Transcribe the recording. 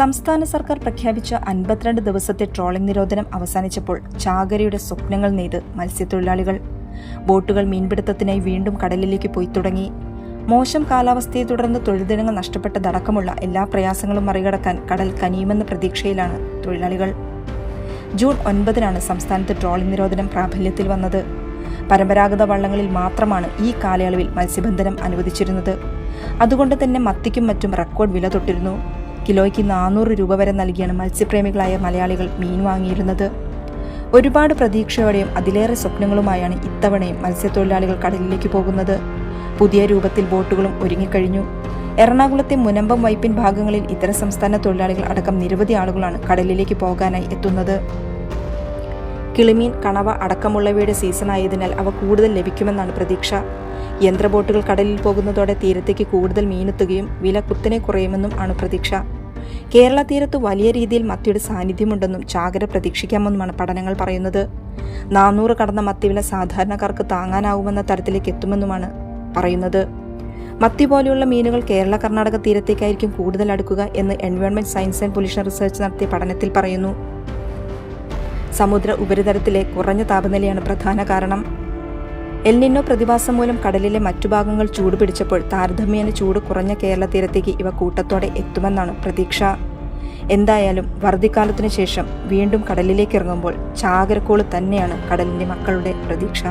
സംസ്ഥാന സർക്കാർ പ്രഖ്യാപിച്ച അൻപത്തിരണ്ട് ദിവസത്തെ ട്രോളിംഗ് നിരോധനം അവസാനിച്ചപ്പോൾ ചാകരയുടെ സ്വപ്നങ്ങൾ നെയ്ത് മത്സ്യത്തൊഴിലാളികൾ. ബോട്ടുകൾ മീൻപിടുത്തത്തിനായി വീണ്ടും കടലിലേക്ക് പോയി തുടങ്ങി. മോശം കാലാവസ്ഥയെ തുടർന്ന് തൊഴിൽ ദിനങ്ങൾ നഷ്ടപ്പെട്ടതടക്കമുള്ള എല്ലാ പ്രയാസങ്ങളും മറികടക്കാൻ കടൽ കനിയുമെന്ന പ്രതീക്ഷയിലാണ് തൊഴിലാളികൾ. ജൂൺ ഒൻപതിനാണ് സംസ്ഥാനത്ത് ട്രോളിംഗ് നിരോധനം പ്രാബല്യത്തിൽ വന്നത്. പരമ്പരാഗത വള്ളങ്ങളിൽ മാത്രമാണ് ഈ കാലയളവിൽ മത്സ്യബന്ധനം അനുവദിച്ചിരുന്നത്. അതുകൊണ്ട് തന്നെ മത്തിക്കും മറ്റും റെക്കോർഡ് വില തൊട്ടിരുന്നു. കിലോയ്ക്ക് നാനൂറ് രൂപ വരെ നൽകിയാണ് മത്സ്യപ്രേമികളായ മലയാളികൾ മീൻ വാങ്ങിയിരുന്നത്. ഒരുപാട് പ്രതീക്ഷയോടെയും അതിലേറെ സ്വപ്നങ്ങളുമായാണ് ഇത്തവണയും മത്സ്യത്തൊഴിലാളികൾ കടലിലേക്ക് പോകുന്നത്. പുതിയ രൂപത്തിൽ ബോട്ടുകളും ഒരുങ്ങിക്കഴിഞ്ഞു. എറണാകുളത്തെ മുനമ്പം വൈപ്പിൻ ഭാഗങ്ങളിൽ ഇതര സംസ്ഥാന തൊഴിലാളികൾ അടക്കം നിരവധി ആളുകളാണ് കടലിലേക്ക് പോകാനായി എത്തുന്നത്. കിളിമീൻ കണവ അടക്കമുള്ളവയുടെ സീസണായതിനാൽ അവ കൂടുതൽ ലഭിക്കുമെന്നാണ് പ്രതീക്ഷ. യന്ത്രബോട്ടുകൾ കടലിൽ പോകുന്നതോടെ തീരത്തേക്ക് കൂടുതൽ മീനെത്തുകയും വില കുത്തനെ കുറയുമെന്നും ആണ് പ്രതീക്ഷ. കേരള തീരത്ത് വലിയ രീതിയിൽ മത്തിയുടെ സാന്നിധ്യമുണ്ടെന്നും ചാകര പ്രതീക്ഷിക്കാമെന്നുമാണ് പഠനങ്ങൾ പറയുന്നത്. നാനൂറ് കടന്ന മത്തിവില സാധാരണക്കാർക്ക് താങ്ങാനാവുമെന്ന തരത്തിലേക്ക് എത്തുമെന്നുമാണ് പറയുന്നത്. മത്തി പോലെയുള്ള മീനുകൾ കേരള കർണാടക തീരത്തേക്കായിരിക്കും കൂടുതൽ അടുക്കുക എന്ന് environment science and pollution research നടത്തിയ പഠനത്തിൽ പറയുന്നു. സമുദ്ര ഉപരിതലത്തിലെ കുറഞ്ഞ താപനിലയാണ് പ്രധാന കാരണം. എൽനിന്നോ പ്രതിഭാസം മൂലം കടലിലെ മറ്റു ഭാഗങ്ങൾ ചൂട് പിടിച്ചപ്പോൾ താരതമ്യേന ചൂട് കുറഞ്ഞ കേരള തീരത്തേക്ക് ഇവ കൂട്ടത്തോടെ എത്തുമെന്നാണ് പ്രതീക്ഷ. എന്തായാലും വറുതിക്കാലത്തിനു ശേഷം വീണ്ടും കടലിലേക്ക് ഇറങ്ങുമ്പോൾ ചാകരക്കോൾ തന്നെയാണ് കടലിന്റെ മക്കളുടെ പ്രതീക്ഷ.